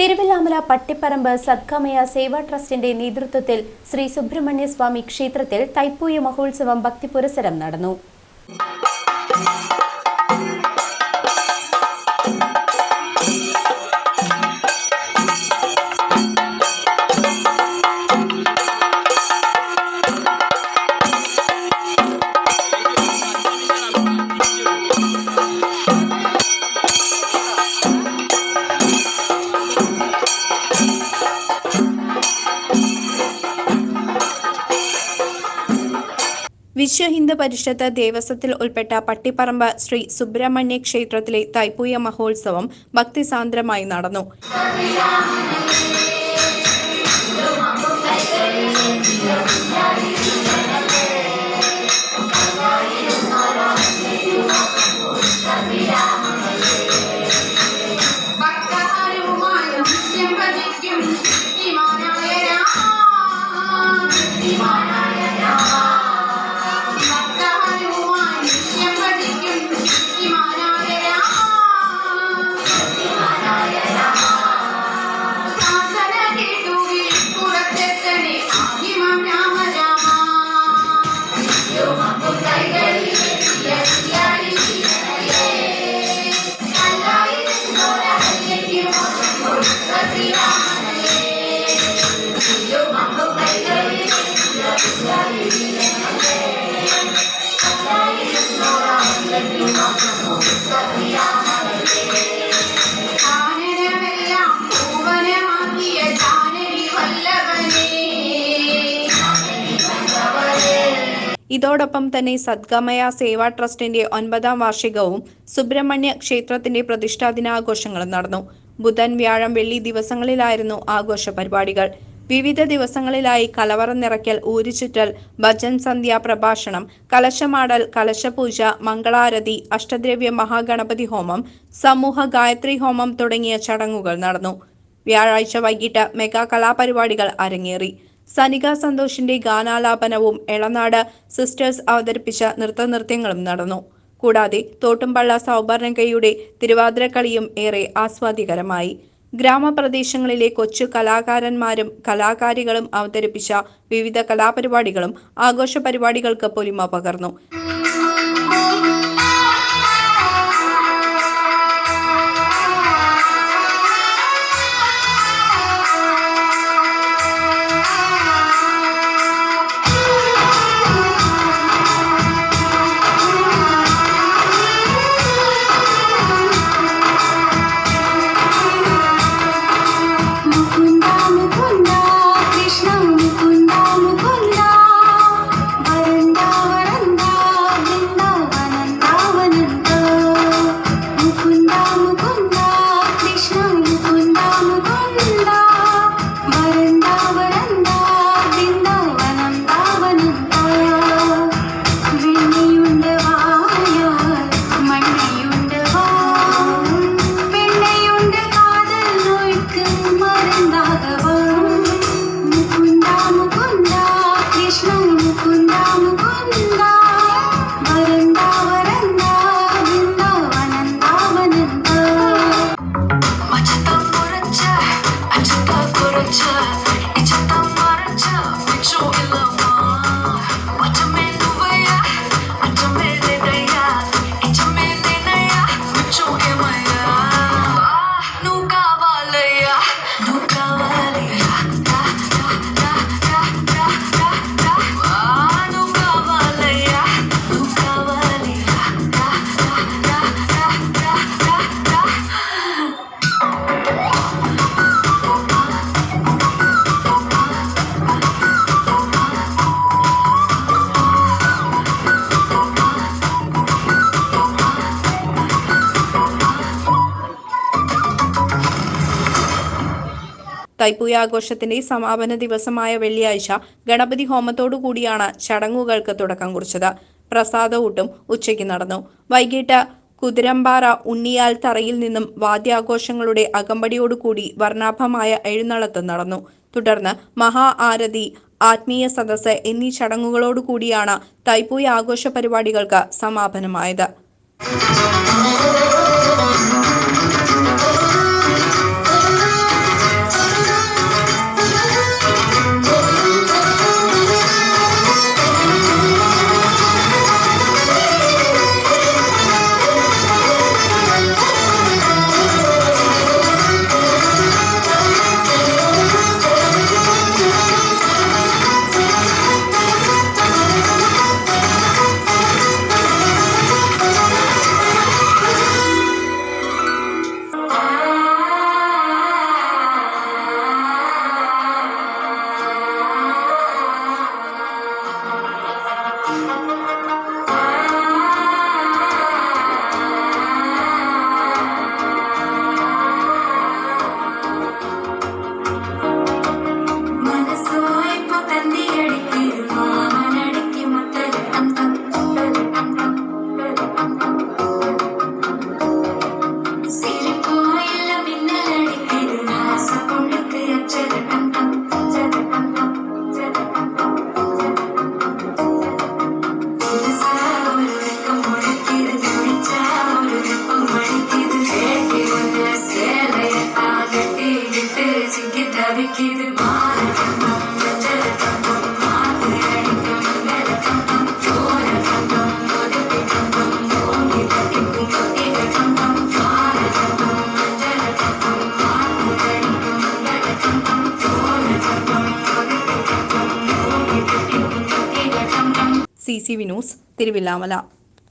തിരുവില്ലാമല പട്ടിപ്പറമ്പ് സദ്ഗമയ സേവാ ട്രസ്റ്റിന്റെ നേതൃത്വത്തിൽ ശ്രീ സുബ്രഹ്മണ്യ സ്വാമി ക്ഷേത്രത്തിൽ തൈപ്പൂയ മഹോത്സവം ഭക്തിപുരസരം നടന്നു. വിശ്വ ഹിന്ദു പരിഷത്ത് ദേവസ്വത്തിൽ ഉൾപ്പെട്ട പട്ടിപ്പറമ്പ് ശ്രീ സുബ്രഹ്മണ്യ ക്ഷേത്രത്തിലെ തൈപ്പൂയ മഹോത്സവം ഭക്തിസാന്ദ്രമായി നടന്നു. ഇതോടൊപ്പം തന്നെ സദ്ഗമയ സേവാ ട്രസ്റ്റിന്റെ ഒൻപതാം വാർഷികവും സുബ്രഹ്മണ്യ ക്ഷേത്രത്തിന്റെ പ്രതിഷ്ഠാ ദിനാഘോഷങ്ങളും നടന്നു. ബുധൻ വ്യാഴം വെള്ളി ദിവസങ്ങളിലായിരുന്നു ആഘോഷ പരിപാടികൾ. വിവിധ ദിവസങ്ങളിലായി കലവറ നിറയ്ക്കൽ ഊരിച്ചുറ്റൽ ഭജൻ സന്ധ്യ പ്രഭാഷണം കലശമാടൽ കലശപൂജ മംഗളാരതി അഷ്ടദ്രവ്യ മഹാഗണപതി ഹോമം സമൂഹ ഗായത്രി ഹോമം തുടങ്ങിയ ചടങ്ങുകൾ നടന്നു. വ്യാഴാഴ്ച വൈകിട്ട് മെഗാ കലാപരിപാടികൾ അരങ്ങേറി. സനിക സന്തോഷിന്റെ ഗാനാലാപനവും എളനാട് സിസ്റ്റേഴ്സ് അവതരിപ്പിച്ച നൃത്തനൃത്യങ്ങളും നടന്നു. കൂടാതെ തോട്ടുംപള്ള സൗവർണകയുടെ തിരുവാതിരക്കളിയും ഏറെ ആസ്വാദികരമായി. ഗ്രാമപ്രദേശങ്ങളിലെ കൊച്ചു കലാകാരന്മാരും കലാകാരികളും അവതരിപ്പിച്ച വിവിധ കലാപരിപാടികളും ആഘോഷ പരിപാടികൾക്ക് പൊലിമ പകർന്നു. തൈപ്പൂയ ആഘോഷത്തിന്റെ സമാപന ദിവസമായ വെള്ളിയാഴ്ച ഗണപതി ഹോമത്തോടുകൂടിയാണ് ചടങ്ങുകൾക്ക് തുടക്കം കുറിച്ചത്. പ്രസാദകൂട്ടും ഉച്ചയ്ക്ക് നടന്നു. വൈകിട്ട് കുതിരമ്പാറ ഉണ്ണിയാൽ തറയിൽ നിന്നും വാദ്യാഘോഷങ്ങളുടെ അകമ്പടിയോടുകൂടി വർണാഭമായ എഴുന്നള്ളത്ത് നടന്നു. തുടർന്ന് മഹാ ആരതി ആത്മീയ സദസ്സ് എന്നീ ചടങ്ങുകളോടുകൂടിയാണ് തൈപ്പൂയ ആഘോഷ പരിപാടികൾക്ക് സമാപനമായത്. சிட்டு சிக்கி தவிக்குது மாறு సిసివి న్యూస్ తిరువిలామల